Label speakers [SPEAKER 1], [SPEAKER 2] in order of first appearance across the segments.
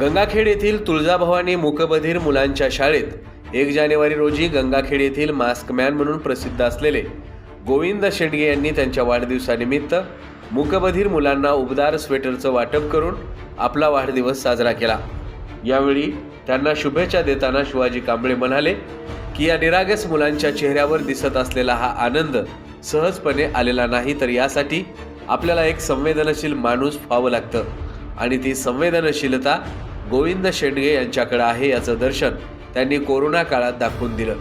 [SPEAKER 1] गंगाखेड येथील तुळजाभवानी मुकबधीर मुलांच्या शाळेत एक जानेवारी रोजी गंगाखेड येथील मास्कमॅन म्हणून प्रसिद्ध असलेले गोविंद शेंडगे यांनी त्यांच्या वाढदिवसानिमित्त मुकबधीर मुलांना उबदार स्वेटरचं वाटप करून आपला वाढदिवस साजरा केला. यावेळी त्यांना शुभेच्छा देताना शिवाजी कांबळे म्हणाले की या निरागस मुलांच्या चेहऱ्यावर दिसत असलेला हा आनंद सहजपणे आलेला नाही तर यासाठी आपल्याला एक संवेदनशील माणूस व्हावं लागतं. आणि ती संवेदनशीलता गोविंद शेंडगे यांच्याकडे आहे याचं दर्शन त्यांनी कोरोना काळात दाखवून दिलं.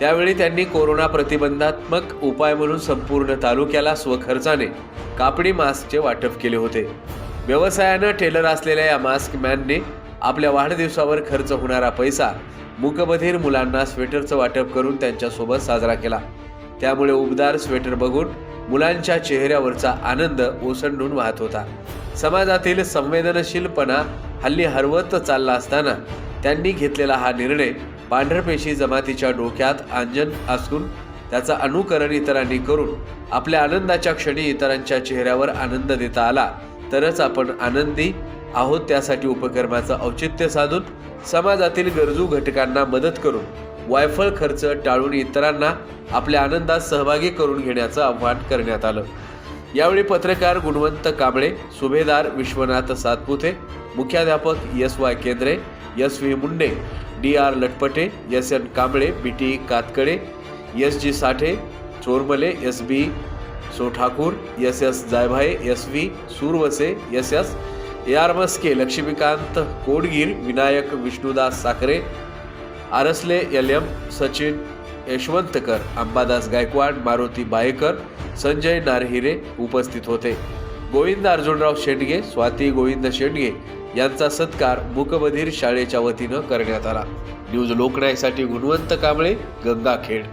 [SPEAKER 1] त्यावेळी त्यांनी कोरोना प्रतिबंधात्मक उपाय म्हणून संपूर्ण तालुक्याला स्वखर्चाने कापडी मास्कचे वाटप केले होते. व्यवसायानं टेलर असलेल्या या मास्क मॅनने आपल्या वाढदिवसावर खर्च होणारा पैसा मुकबधीर मुलांना स्वेटरचं वाटप करून त्यांच्यासोबत साजरा केला. त्यामुळे उबदार स्वेटर बघून मुलांच्या चेहऱ्यावरचा आनंद ओसंडून वाहत होता. समाजातील संवेदनशीलपणा हल्ली हरवत चालला असताना त्यांनी घेतलेला हा निर्णय पांढरपेशी जमातीच्या डोक्यात आंजन असून त्याचं अनुकरण इतरांनी करून आपल्या आनंदाच्या क्षणी इतरांच्या चेहऱ्यावर आनंद देता आला तरच आपण आनंदी आहोत त्यासाठी उपक्रमाचं औचित्य साधून समाजातील गरजू घटकांना मदत करून वायफळ खर्च टाळून इतरांना आपल्या आनंदात सहभागी करून घेण्याचं आव्हान करण्यात आलं. यावेळी पत्रकार गुणवंत कांबळे सुभेदार विश्वनाथ सातपुते मुख्याध्यापक S Y Kendre S V Munde D R Latpate S N Kamble B T Katkade S G Sathe Chormale S B so Thakur S S Jaybhaye S V Surwase S S A R Maske Laxmikant Kodgir Vinayak Vishnudas Sakhare Arsale L M Sachin Yashwantkar Ambadas Gaikwad Maruti Baykar Sanjay Narhire उपस्थित होते. गोविंद अर्जुनराव शेंडगे स्वाती गोविंद शेंडगे यांचा सत्कार मुकबधीर शाळेच्या वतीनं करण्यात आला. News लोकनायसाठी गुणवंत कांबळे गंगाखेड.